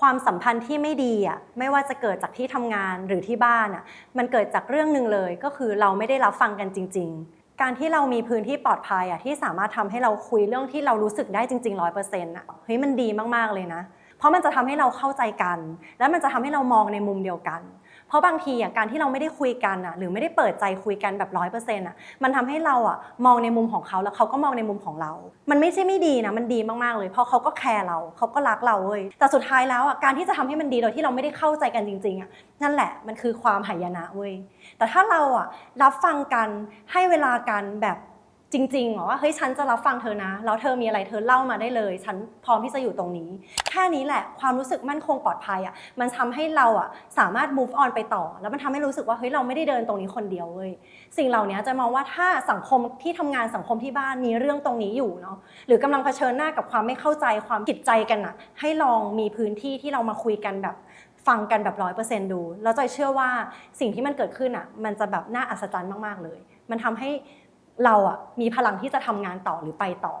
ความสัมพันธ์ที่ไม่ดีอะไม่ว่าจะเกิดจากที่ทำงานหรือที่บ้านอะมันเกิดจากเรื่องหนึ่งเลยก็คือเราไม่ได้รับฟังกันจริง ๆ การที่เรามีพื้นที่ปลอดภัยอะที่สามารถทำให้เราคุยเรื่องที่เรารู้สึกได้จริงๆร้อยเปอร์เซ็นต์อะเฮ้ยมันดีมากๆเลยนะ เพราะมันจะทำให้เราเข้าใจกัน และมันจะทำให้เรามองในมุมเดียวกัน เพราะบางทีอะการที่เราไม่ได้คุยกันอะหรือไม่ได้เปิดใจคุยกันแบบร้อยเปอร์เซ็นต์อะมันทำให้เราอะมองในมุมของเขาแล้วเขาก็มองในมุมของเรา มันไม่ใช่ไม่ดีนะมันดีมากๆเลยเพราะเขาก็แคร์เราเขาก็รักเราเว้ยแต่สุดท้ายแล้วอะการที่จะทำให้มันดีโดยที่เราไม่ได้เข้าใจกันจริงๆอะนั่นแหละมันคือความหายนะเว้ยแต่ถ้าเราอะรับฟังกันให้เวลากันแบบ จริงๆหรอว่าเฮ้ยฉันจะรับฟังเธอนะแล้วเธอมีอะไรเธอเล่ามาได้เลย ฉันพร้อมที่จะอยู่ตรงนี้แค่นี้แหละความรู้สึกมั่นคงปลอดภัยอะมันทำให้เราอะสามารถ move on ไปต่อ แล้วมันทำให้รู้สึกว่าเฮ้ยเราไม่ได้เดินตรงนี้คนเดียวเว้ยสิ่งเหล่านี้จะมองว่าถ้าสังคมที่ทำงานสังคมที่บ้านมีเรื่องตรงนี้อยู่เนาะหรือกำลังเผชิญหน้ากับความไม่เข้าใจความผิดใจกันอะให้ลองมีพื้นที่ที่เรามาคุยกันแบบฟังกันแบบร้อยเปอร์เซ็นต์ดูแล้วจอยเชื่อว่าสิ่งที่มันเกิดขึ้นอะมันจะแบบน่าอัศจรรย์มากๆเลย มันทำให้ เราอะมีพลังที่จะทำงานต่อหรือไปต่อ